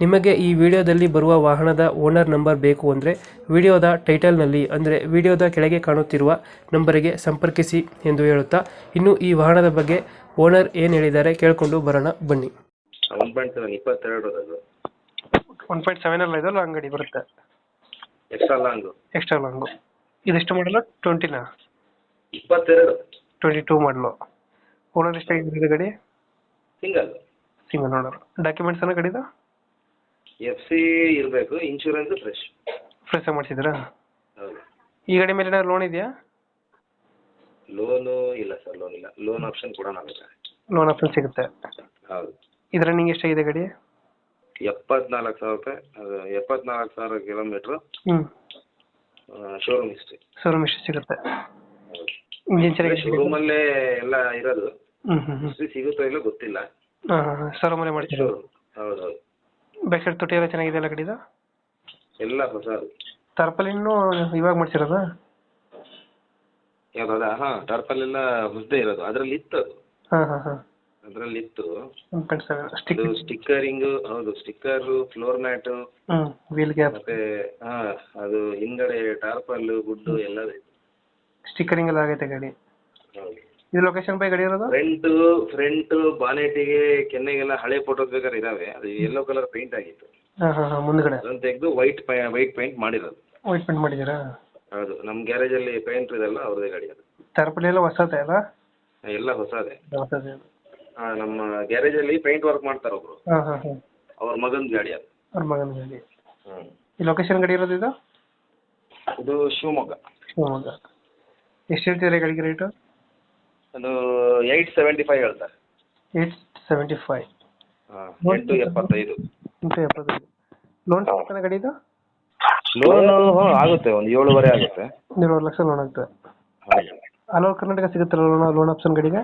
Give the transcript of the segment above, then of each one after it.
ನಿಮಗೆ ಈ ವಿಡಿಯೋದಲ್ಲಿ ಬರುವ ವಾಹನದ ಓನರ್ ನಂಬರ್ ಬೇಕು ಅಂದರೆ ವಿಡಿಯೋದ ಟೈಟಲ್ನಲ್ಲಿ ಅಂದರೆ ವಿಡಿಯೋದ ಕೆಳಗೆ ಕಾಣುತ್ತಿರುವ ನಂಬರಿಗೆ ಸಂಪರ್ಕಿಸಿ ಎಂದು ಹೇಳುತ್ತಾ ಇನ್ನು ಈ ವಾಹನದ ಬಗ್ಗೆ ಓನರ್ ಏನು ಹೇಳಿದ್ದಾರೆ ಕೇಳಿಕೊಂಡು ಬರೋಣ ಬನ್ನಿ. ಒನ್ ಪಾಯಿಂಟ್ ಸೆವೆನ್ ಇಪ್ಪತ್ತೆರಡು ಅದು. ಒನ್ ಪಾಯಿಂಟ್ ಸೆವೆನ್ ಅಲ್ಲ ಇದಲ್ಲ ಅಂಗಡಿ ಬರುತ್ತೆ. ಎಕ್ಸ್ಟ್ರಾ ಲಾಂಗು ಎಕ್ಸ್ಟ್ರಾ ಲಾಂಗು ಇದೆಷ್ಟು ಮಾಡಲು ಟ್ವೆಂಟಿನಾ ಇಪ್ಪತ್ತೆರಡು. ಟ್ವೆಂಟಿ ಟೂ ಮಾಡಲು ಓನರ್ ಎಷ್ಟಾಗಿದೆ ಗಾಡಿ? ಸಿಂಗಲ್ ಸಿಂಗಲ್ ಓನರ್ ಡಾಕ್ಯುಮೆಂಟ್ಸ್ ಎಲ್ಲ ಗಾಡಿದ ಎಫ್ ಸಿ ಇರಬೇಕು ಇನ್ಶೂರೆನ್ಸ್ ಫ್ರೆಶ್ ಫ್ರೆಶ್ ಮಾಡಿಸಿದ್ರಾ ಹೌದು. ಈ ಗಾಡಿ ಮೇಲೆ ಏನಾದ್ರು ಲೋನ್ ಇದೆಯಾ? ಲೋನು ಇಲ್ಲ ಸರ್ ಲೋನ್ ಇಲ್ಲ. ಲೋನ್ ಆಪ್ಷನ್ ಕೂಡ ನಾವಿಲ್ಲ ಲೋನ್ ಆಪ್ಷನ್ ಸಿಗುತ್ತೆ. ಹೌದು. ನಿಂಗೆ ರನ್ನಿಂಗ್ ಎಷ್ಟಾಗಿದೆ ಗಾಡಿ? ಎಪ್ಪತ್ನಾಲ್ಕು ಸಾವಿರ ರೂಪಾಯಿ ಅದು ಎಪ್ಪತ್ನಾಲ್ಕು ಸಾವಿರ ಕಿಲೋಮೀಟ್ರ್ ಹ್ಞೂ ಶೋರೂಮ್ ಹಿಸ್ಟ್ರಿ ಶೋರೂಮ್ ಎಷ್ಟು ಸಿಗುತ್ತೆ. ಇಂಜಿನ್ ಚೆನ್ನಾಗಿದೆ ಶೋರೂಮಲ್ಲೇ ಎಲ್ಲ ಇರೋದು. ಹ್ಞೂ ಹ್ಞೂ ಹ್ಞೂ ಸಿಗುತ್ತೋ ಇಲ್ಲ ಗೊತ್ತಿಲ್ಲ. ಹಾಂ ಹಾಂ ಶೋರೂಮಲ್ಲೇ ಮಾಡ್ತೀರಾ ಶೋರೂಮ್ ಹೌದು ಹೌದು. ಬ್ಯಾಕ್ ಸೈಡ್ ತೊಟ್ಟಿ ಎಲ್ಲ ಚೆನ್ನಾಗಿದೆ ಅಲ್ಲ ಕಡೆ ಎಲ್ಲ ಹೊಸದು ತರ್ಪಲಿನ್ನು ಇವಾಗ ಮಾಡ್ಸಿರೋದಾ? ಹಾ ಟರ್ಪಲ್ ಎಲ್ಲ ಹೊಸದೇ ಇರೋದು. ಅದರಲ್ಲಿ ಇತ್ತು ಅದು. ಹಾಂ ಹಾಂ ಹಾಂ. ಅದರಲ್ಲಿ ಇತ್ತು. ಸ್ಟಿಕ್ ಸ್ಟಿಕ್ಕರಿಂಗ್ ಹೌದು sticker floor mat wheel gap ಮತ್ತೆ ಹಾ ಅದು ಹಿಂದ್ಗಡೆ ಟಾರ್ಪಲ್ ಗುಡ್ಡು ಎಲ್ಲ ಸ್ಟಿಕ್ಕರಿಂಗ್ ಎಲ್ಲ ಆಗೈತೆ ಗಾಡಿ. ಇದು ಲೊಕೇಶನ್ ಬೈ ಗಾಡಿ ಇರೋದು? ಫ್ರಂಟ್ ಫ್ರಂಟ್ ಬಾನೆಟಿಗೆ ಕೆನ್ನೆಗೆಲ್ಲ ಹಳೆ ಫೋಟೋಸ್ ಬೇಕಾದ್ರೆ ಇದಾವೆ. ಅದು ಯೆಲ್ಲೋ ಕಲರ್ ಪೇಂಟ್ ಆಗಿತ್ತು. ಹಾಂ ಹಾಂ ಹಾಂ ಮುಂದ್ಗಡೆ. ಅದನ್ನ ತೆಗೆದು ವೈಟ್ ವೈಟ್ ಪೇಂಟ್ ಮಾಡಿರೋದು. ವೈಟ್ ಪೇಂಟ್ ಮಾಡಿದ್ದೀರಾ? ಹೌದು ನಮ್ಮ ಗ್ಯಾರೇಜಲ್ಲಿ ಪೇಂಟ್ ಇದೆಲ್ಲ ಅವ್ರದೇ ಗಾಡಿ ಅದು. ತರಪಲಿ ಎಲ್ಲ ಹೊಸದೇ ಅಲ್ಲ? ಎಲ್ಲ ಹೊಸದೇ. ಹೊಸದೇ ಹಾ ನಮ್ಮ ಗ್ಯಾರೇಜಲ್ಲಿ ಪೇಂಟ್ ವರ್ಕ್ ಮಾಡ್ತಾರೆ ಒಬ್ರು. ಹಾಂ ಹಾಂ ಹಾಂ. ಅವ್ರ ಮಗನ ಗಾಡಿ ಅದು. ಅವ್ರ ಮಗನ ಗಾಡಿ. ಈ ಲೊಕೇಶನ್ ಗಾಡಿ ಇರೋದು ಇದು? ಇದು ಶಿವಮೊಗ್ಗ. ಶಿವಮೊಗ್ಗ. ಎಷ್ಟು ಹೇಳ್ತೀರಾ ಗಾಡಿಗೆ ರೇಟು ಅದು ಏಯ್ಟ್ ಸೆವೆಂಟಿ ಫೈವ್ ಹೇಳ್ತಾರೆ. ಏಯ್ಟ್ ಸೆವೆಂಟಿ ಫೈವ್ ಹಾ ಎಂಟು ಎಪ್ಪತ್ತೈದು. ಇಂಟು ಎಪ್ಪತ್ತೈದು. ಲೋನ್ ಸಿಗ್ತಾನೆ ಆಗುತ್ತೆ ಒಂದು ಏಳುವರೆ ಆಗುತ್ತೆ. ಒಂದೂವರೆ ಲಕ್ಷ ಲೋನ್ ಆಗುತ್ತೆ ಆಲ್ ಓವರ್ ಕರ್ನಾಟಕ ಸಿಗುತ್ತಲ್ಲ ಲೋನ್ ಲೋನ್ ಆಪ್ಷನ್ ಗಾಡಿಗೆ?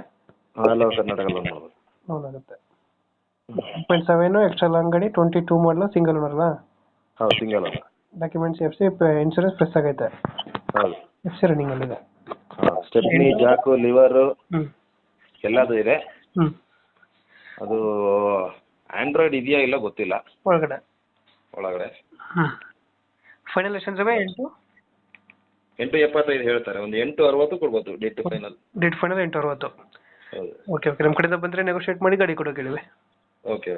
ಆಲ್ ಓವರ್ ಕರ್ನಾಟಕ ಲೋನ್ ಮಾಡ್ಬೋದು. ಲೋನ್ ಆಗುತ್ತೆ. ಪಾಯಿಂಟ್ ಸೆವೆನು ಎಕ್ಸ್ಟ್ರಾ ಲಾಂಗ್ ಗಾಡಿ ಟ್ವೆಂಟಿ ಟೂ ಮಾಡಲ ಸಿಂಗಲ್ ಓನರ್ಲ ಹೌದು single documents F C insurance fresh ಆಗೈತೆ. ಹೌದು. ಎಫ್ ಸಿ ರನ್ನಿಂಗಲ್ಲಿದೆ ಹಾಂ ಸ್ಟೆಪ್ನಿ ಜಾಕು ಲಿವರು ಎಲ್ಲದು ಇದೆ. ಅದು ಆಂಡ್ರಾಯ್ಡ್ ಇದೆಯಾ ಇಲ್ಲ ಗೊತ್ತಿಲ್ಲ. ಒಳಗಡೆ. ಒಳಗಡೆ. ಹ್ಞೂ ಫೈನಲ್ ಎಷ್ಟು ಅಂದ್ರೆ ಎಂಟು? ಎಂಟು ಎಪ್ಪತ್ತೈದು ಹೇಳ್ತಾರೆ. ಒಂದು ಎಂಟು ಅರವತ್ತು ಕೊಡ್ಬೋದು ಡೇಟ್ ಫೈನಲ್ ಡೇಟ್ ಫೈನಲ್ ಎಂಟು ಅರವತ್ತು. ಹೌದು. ಓಕೆ ಓಕೆ ನಮ್ಮ ಕಡೆಯಿಂದ ಬಂದರೆ ನೆಗೋಷಿಯೇಟ್ ಮಾಡಿ ಗಾಡಿ ಕೊಡೋಕೆ ಹೇಳಿ ಓಕೆ